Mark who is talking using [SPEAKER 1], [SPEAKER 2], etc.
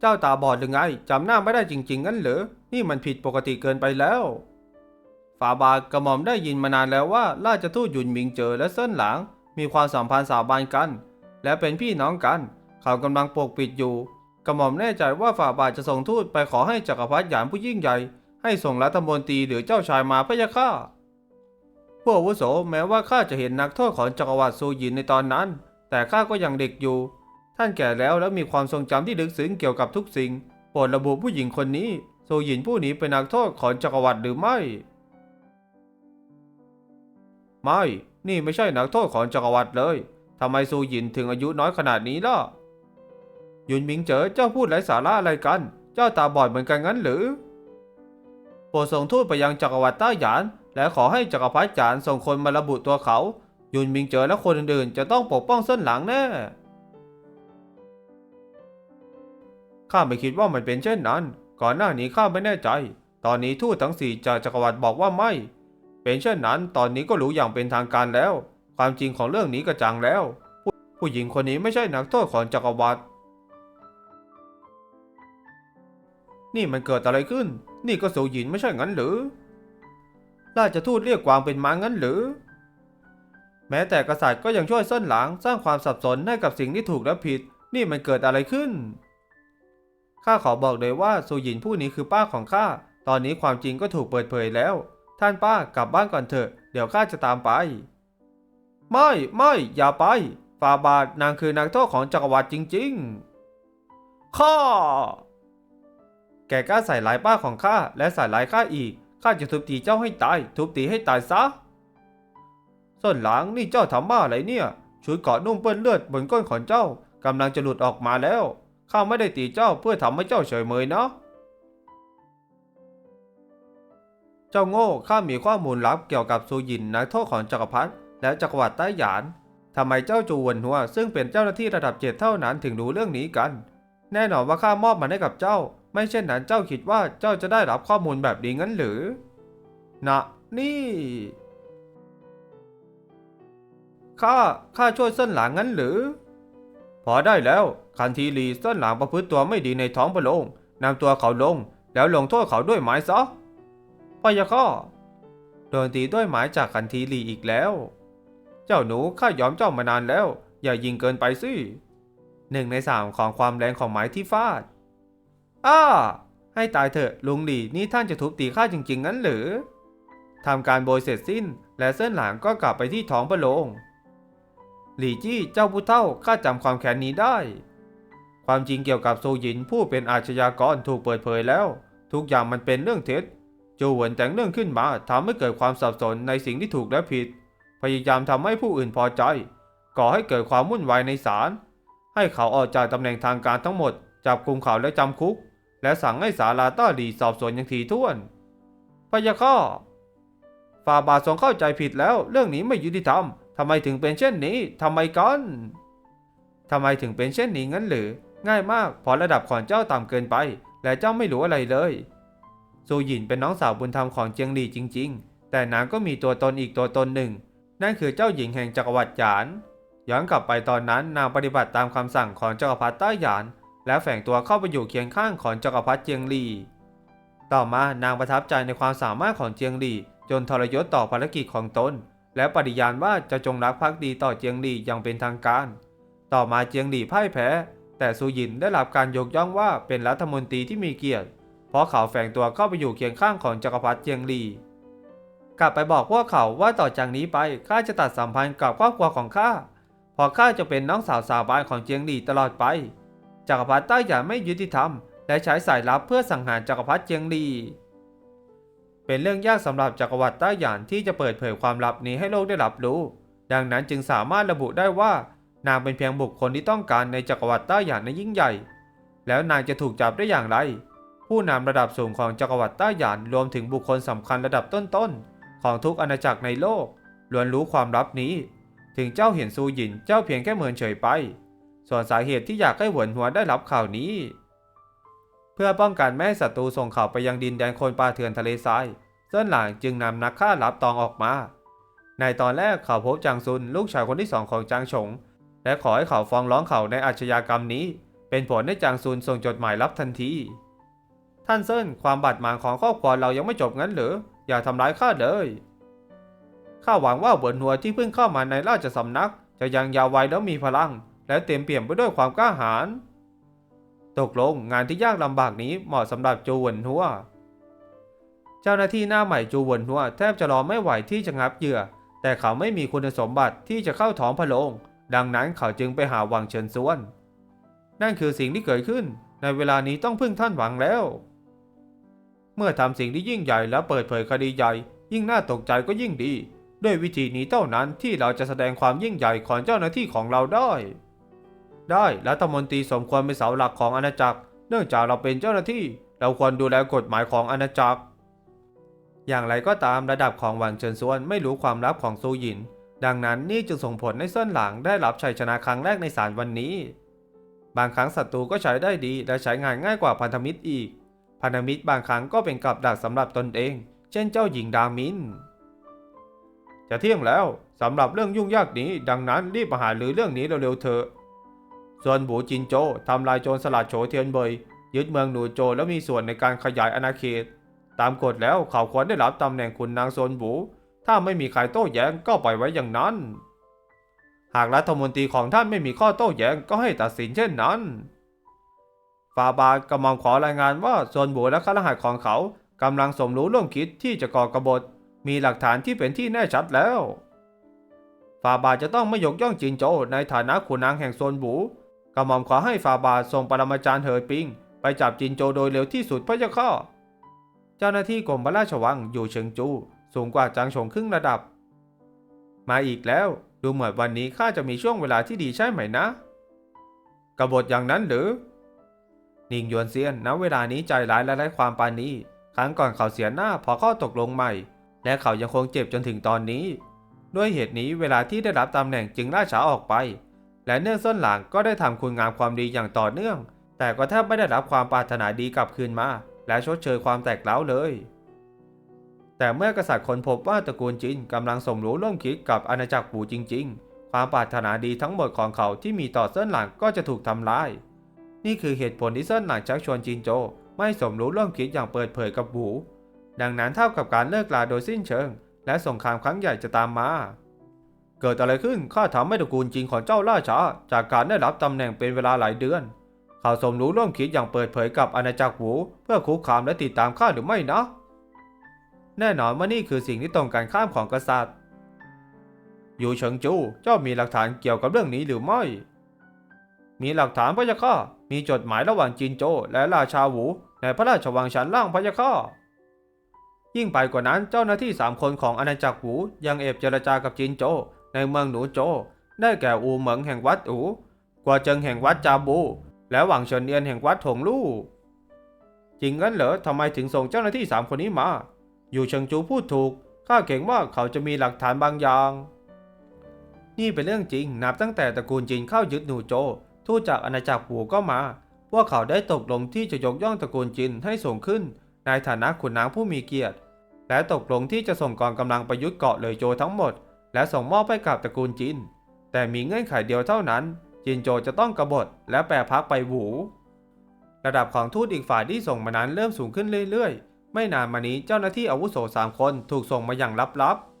[SPEAKER 1] เจ้าตาบอดหรือไงจำหน้าไม่ได้จริง ๆ งั้นเหรอ นี่มันผิดปกติเกินไปแล้ว ฝาบาทกระหม่อมได้ยินมานานแล้วว่า ราชทูตหยุนหมิงเจอและเซินหลางมีความสัมพันธ์สาบานกัน และเป็นพี่น้องกัน เขากำลังปกปิดอยู่ กระหม่อมแน่ใจว่าฝ่าบาทจะส่งทูตไปขอให้จักรพรรดิหยานผู้ยิ่งใหญ่ ให้ส่งรัฐมนตรีหรือเจ้าชายมาพะยะค่ะผู้อาวุโสแม้ว่าข้าจะเห็นนักโทษของจักรวรรดิซูยินในตอนนั้น แต่ข้าก็ยังเด็กอยู่ ท่านแก่แล้วและมีความทรงจำที่ลึกซึ้งเกี่ยวกับทุกสิ่ง โปรดระบุผู้หญิงคนนี้ซูหยินผู้นี้เป็นนักโทษของจักรวรรดิหรือไม่ ไม่ นี่ไม่ใช่นักโทษของจักรวรรดิเลยทำไมซูหยินถึงอายุน้อยขนาดนี้ล่ะหยุนหมิงเจ๋อเจ้าพูดไร้สาระอะไรกัน เจ้าตาบอดเหมือนกันงั้นหรือ โปรดส่งทูตไปยังจักรวรรดิต้าหยาน และขอให้จักรพรรดิหยานส่งคนมาระบุตัวเขาหยุนหมิงเจ๋อและคนอื่นๆจะต้องปกป้องเส้นหลังแน่ ข้าไม่คิดว่ามันเป็นเช่นนั้น ก่อนหน้านี้ข้าไม่แน่ใจ ตอนนี้ทูตทั้งสี่จากจักรวรรดิบอกว่าไม่ เป็นเช่นนั้น ตอนนี้ก็รู้อย่างเป็นทางการแล้ว ความจริงของเรื่องนี้กระจ่างแล้วผู้ผู้หญิงคนนี้ไม่ใช่นักโทษของจักรวรรดิ นี่มันเกิดอะไรขึ้น นี่ก็สูหยินไม่ใช่งั้นหรือ ราชทูตเรียกกวางเป็นม้างั้นหรือ แม้แต่กษัตริย์ก็ยังช่วยเส้นหลังสร้างความสับสนให้กับสิ่งที่ถูกและผิด นี่มันเกิดอะไรขึ้น ข้าขอบอกเลยว่าสูหยินผู้นี้คือป้าของข้า ตอนนี้ความจริงก็ถูกเปิดเผยแล้ว ท่านป้ากลับบ้านก่อนเถอะ เดี๋ยวข้าจะตามไป ไม่ไม่อย่าไป ฟาบาทนางคือนักโทษของจักรวรรดิจริง ๆ ข้า แกกล้าใส่ร้ายป้าของข้าและใส่ร้ายข้าอีก ข้าจะทุบตีเจ้าให้ตาย ทุบตีให้ตายซะส่วนหลังนี่เจ้าทำบ้าอะไรเนี่ย ชุดเกาะนุ่มเปื้อนเลือดบนก้นของเจ้ากำลังจะหลุดออกมาแล้ว ข้าไม่ได้ตีเจ้าเพื่อทำให้เจ้าเฉยเมยนะ เจ้าโง่ข้ามีข้อมูลลับเกี่ยวกับซูยินนักโทษของจักรพรรดิและจักรวรรดิใต้หยานทำไมเจ้าจูวนหัว ซึ่งเป็นเจ้าหน้าที่ระดับเจ็ดเท่านั้นถึงรู้เรื่องนี้กัน แน่นอนว่าข้ามอบมันให้กับเจ้า ไม่เช่นนั้นเจ้าคิดว่าเจ้าจะได้รับข้อมูลแบบนี้งั้นหรือ นะ นี่ข้าข้าช่วยเส้นหลางงั้นหรือ พอได้แล้วคันทีรีเส้นหลางประพฤติตัวไม่ดีในท้องพระโรงนำตัวเขาลง แล้วลงโทษเขาด้วยไม้ซะพยะข้อโดนตีด้วยไม้จากคันทีรีอีกแล้ว เจ้าหนูข้ายอมเจ้ามานานแล้ว อย่ายิงเกินไปสิหนึ่งในสามของความแรงของไม้ที่ฟาด อ้า ให้ตายเถอะลุงหลีนี่ท่านจะทุบตีข้าจริงๆงั้นหรือทำการโบยเสร็จสิ้น และเส้นหลังก็กลับไปที่ท้องพระโรง หลี่จี้เจ้าผู้เฒ่าข้าจำความแค้นนี้ได้ ความจริงเกี่ยวกับโซหยินผู้เป็นอาชญากรถูกเปิดเผยแล้ว ทุกอย่างมันเป็นเรื่องเท็จจูเหวินแต่งเรื่องขึ้นมาทำให้เกิดความสับสนในสิ่งที่ถูกและผิด พยายามทำให้ผู้อื่นพอใจ ก่อให้เกิดความวุ่นวายในศาลให้เขาออกจากตำแหน่งทางการทั้งหมด จับกุมเขาและจำคุก และสั่งให้ศาลาต้าดีสอบสวนอย่างถี่ถ้วนพยะข้อฝ่าบาททรงเข้าใจผิดแล้วเรื่องนี้ไม่ยุติธรรม ทำไมถึงเป็นเช่นนี้ทำไมกันทำไมถึงเป็นเช่นนี้งั้นหรือ ง่ายมากเพราะระดับของเจ้าต่ำเกินไป และเจ้าไม่รู้อะไรเลยซูหยินเป็นน้องสาวบุญธรรมของเจียงหลี่จริง ๆ แต่นางก็มีตัวตนอีกตัวตนหนึ่ง นั่นคือเจ้าหญิงแห่งจักรวรรดิหยาน ย้อนกลับไปตอนนั้นนางปฏิบัติตามคำสั่งของจักรพรรดิต้าหยาน และแฝงตัวเข้าไปอยู่เคียงข้างของจักรพรรดิเจียงหลี่ต่อมานางประทับใจในความสามารถของเจียงหลี่จนทรยศต่อภารกิจของตน และปฏิญาณว่าจะจงรักภักดีต่อเจียงหลี่อย่างเป็นทางการ ต่อมาเจียงหลี่พ่ายแพ้ แต่ซูหยินได้รับการยกย่องว่าเป็นรัฐมนตรีที่มีเกียรติ เพราะเขาแฝงตัวเข้าไปอยู่เคียงข้างของจักรพรรดิเจียงหลี่ กลับไปบอกพวกเขาว่าต่อจากนี้ไปข้าจะตัดสัมพันธ์กับครอบครัวของข้าเพราะข้าจะเป็นน้องสาวสาวบ้านของเจียงหลี่ตลอดไป จักรพรรดิใต้หยานไม่ยุติธรรม และใช้สายลับเพื่อสังหารจักรพรรดิเจียงหลี่ เป็นเรื่องยากสำหรับจักรวรรดิต้าหยานที่จะเปิดเผยความลับนี้ให้โลกได้รับรู้ ดังนั้นจึงสามารถระบุได้ว่า นางเป็นเพียงบุคคลที่ต้องการในจักรวรรดิต้าหยานในยิ่งใหญ่ แล้วนางจะถูกจับได้อย่างไร ผู้นำระดับสูงของจักรวรรดิต้าหยานรวมถึงบุคคลสำคัญระดับต้นๆของทุกอาณาจักรในโลกล้วนรู้ความลับนี้ ถึงเจ้าเห็นซูหยินเจ้าเพียงแค่เหมือนเฉยไป ส่วนสาเหตุที่อยากให้หวนหัวได้รับข่าวนี้ เพื่อป้องกันไม่ให้ศัตรูส่งข่าวไปยังดินแดนคนป่าเถื่อนทะเลทรายเส้นหลางจึงนำนักฆ่าลับตองออกมา ในตอนแรกเขาพบจางซุนลูกชายคนที่สองของจางฉง และขอให้เขาฟ้องร้องเขาในอาชญากรรมนี้ เป็นผลให้จางซุนส่งจดหมายลับทันที ท่านเซินความบาดหมางของครอบครัวเรายังไม่จบงั้นหรือ อย่าทำร้ายข้าเลยข้าหวังว่าบนหัวที่เพิ่งเข้ามาในราชสำนัก จะยังยาววัยแล้วมีพลัง และเต็มเปี่ยมไปด้วยความกล้าหาญ ตกลงงานที่ยากลำบากนี้เหมาะสำหรับจูเหวินหัว เจ้าหน้าที่หน้าใหม่จูเหวินหัวแทบจะรอไม่ไหวที่จะงับเหยื่อ แต่เขาไม่มีคุณสมบัติที่จะเข้าท้องพระโรงดังนั้นเขาจึงไปหาหวังเฉินซ้วน นั่นคือสิ่งที่เกิดขึ้น ในเวลานี้ต้องพึ่งท่านหวังแล้ว เมื่อทำสิ่งที่ยิ่งใหญ่และเปิดเผยคดีใหญ่ ยิ่งน่าตกใจก็ยิ่งดี ด้วยวิธีนี้เท่านั้นที่เราจะแสดงความยิ่งใหญ่ของเจ้าหน้าที่ของเราได้ ได้รัฐมนตรีสมควรเป็นเสาหลักของอาณาจักร เนื่องจากเราเป็นเจ้าหน้าที่ เราควรดูแลกฎหมายของอาณาจักร อย่างไรก็ตามระดับของหวังเฉินซวนไม่รู้ความลับของซูหยิน ดังนั้นนี่จึงส่งผลให้เส้นหลังได้รับชัยชนะครั้งแรกในศาลวันนี้ บางครั้งศัตรูก็ใช้ได้ดีและใช้งานง่ายกว่าพันธมิตรอีก พันธมิตรบางครั้งก็เป็นกับดักสำหรับตนเอง เช่นเจ้าหญิงดามินจะเที่ยงแล้วสำหรับเรื่องยุ่งยากนี้ ดังนั้นรีบมาหาหรือเรื่องนี้เร็วๆเถอะ ส่วนบูจินโจทำลายโจรสลัดโฉเทียนเบยยึดเมืองหนูโจและมีส่วนในการขยายอาณาเขต ตามกฎแล้วเขาควรได้รับตำแหน่งขุนนางโซนบู ถ้าไม่มีใครโต้แย้งก็ปล่อยไว้อย่างนั้น หากรัฐมนตรีของท่านไม่มีข้อโต้แย้งก็ให้ตัดสินเช่นนั้นฟาบาทกำลังขอรายงานว่าโซนบูและข้าราชการของเขากำลังสมรู้ร่วมคิดที่จะก่อกบฏ มีหลักฐานที่เป็นที่แน่ชัดแล้วฟาบาทจะต้องไม่ยกย่องจินโจในฐานะขุนนางแห่งโซนบู กระหม่อมขอให้ฟาบาทส่งปรมาจารย์เหอปิง ไปจับจินโจโดยเร็วที่สุดพระเจ้าข้าเจ้าหน้าที่กรมพระราชวังอยู่เฉิงจู สูงกว่าจางชงครึ่งระดับ มาอีกแล้ว ดูเหมือนวันนี้ข้าจะมีช่วงเวลาที่ดีใช่ไหมนะ กบฏอย่างนั้นหรือนิงยวนเซียนณเวลานี้ใจร้ายและไร้ความปรานีครั้งก่อนเขาเสียหน้าพอข้อตกลงใหม่ และเขายังคงเจ็บจนถึงตอนนี้ ด้วยเหตุนี้เวลาที่ได้รับตำแหน่งจึงล่าช้าออกไป และเนื่องส้นหลังก็ได้ทำคุณงามความดีอย่างต่อเนื่อง แต่ก็แทบไม่ได้รับความปรารถนาดีกลับคืนมา และชดเชยความแตกเล้าเลย แต่เมื่อกษัตริย์คนพบว่าตระกูลจินกำลังสมรู้ร่วมคิดกับอาณาจักรปู่จริง ๆ ความปรารถนาดีทั้งหมดของเขาที่มีต่อเส้นหลังก็จะถูกทำลาย นี่คือเหตุผลที่เส้นหลังชักชวนจินโจ ไม่สมรู้ร่วมคิดอย่างเปิดเผยกับบูดังนั้นเท่ากับการเลิกลาโดยสิ้นเชิง และสงครามครั้งใหญ่จะตามมา เกิดอะไรขึ้นข้าทำให้ตระกูลจริงของเจ้าล่าช้า จากการได้รับตำแหน่งเป็นเวลาหลายเดือนเขาสมรู้ร่วมคิดอย่างเปิดเผยกับอาณาจักรหู เพื่อคุกคามและติดตามข้าหรือไม่นะ แน่นอนว่านี่คือสิ่งที่ตรงกันข้ามของกษัตริย์ อยู่เฉิงจู เจ้ามีหลักฐานเกี่ยวกับเรื่องนี้หรือไม่ มีหลักฐานพระยาค่ามีจดหมายระหว่างจินโจ และราชาหูในพระราชวังชั้นล่างพระยาค่ายิ่งไปกว่านั้นเจ้าหน้าที่สามคนของอาณาจักรหูยังเอบเจรจากับจินโจ ในเมืองหนูโจ ได้แก่อูเหมิงแห่งวัดอูกว่าเจิงแห่งวัดจาบู และหวังเฉินเอียนแห่งวัดถงลู่จริงงั้นเหรอทำไมถึงส่งเจ้าหน้าที่สามคนนี้มา อยู่เฉิงจูพูดถูก ข้าเก่งว่าเขาจะมีหลักฐานบางอย่าง นี่เป็นเรื่องจริง นับตั้งแต่ตระกูลจินเข้ายึดหนูโจ ทูตจากอาณาจักรหูก็มา พวกเขาได้ตกลงที่จะยกย่องตระกูลจินให้สูงขึ้น ในฐานะขุนนางผู้มีเกียรติ และตกลงที่จะส่งกองกำลังไปยุทธ์เกาะเลยโจทั้งหมด และส่งมอบให้กับตระกูลจิน แต่มีเงื่อนไขเดียวเท่านั้น จินโจจะต้องกบฏและแปรพักไปหู ระดับของทูตอีกฝ่ายที่ส่งมานั้นเริ่มสูงขึ้นเรื่อยๆ ไม่นานมานี้เจ้าหน้าที่อาวุโสสามคนถูกส่งมาอย่างลับๆ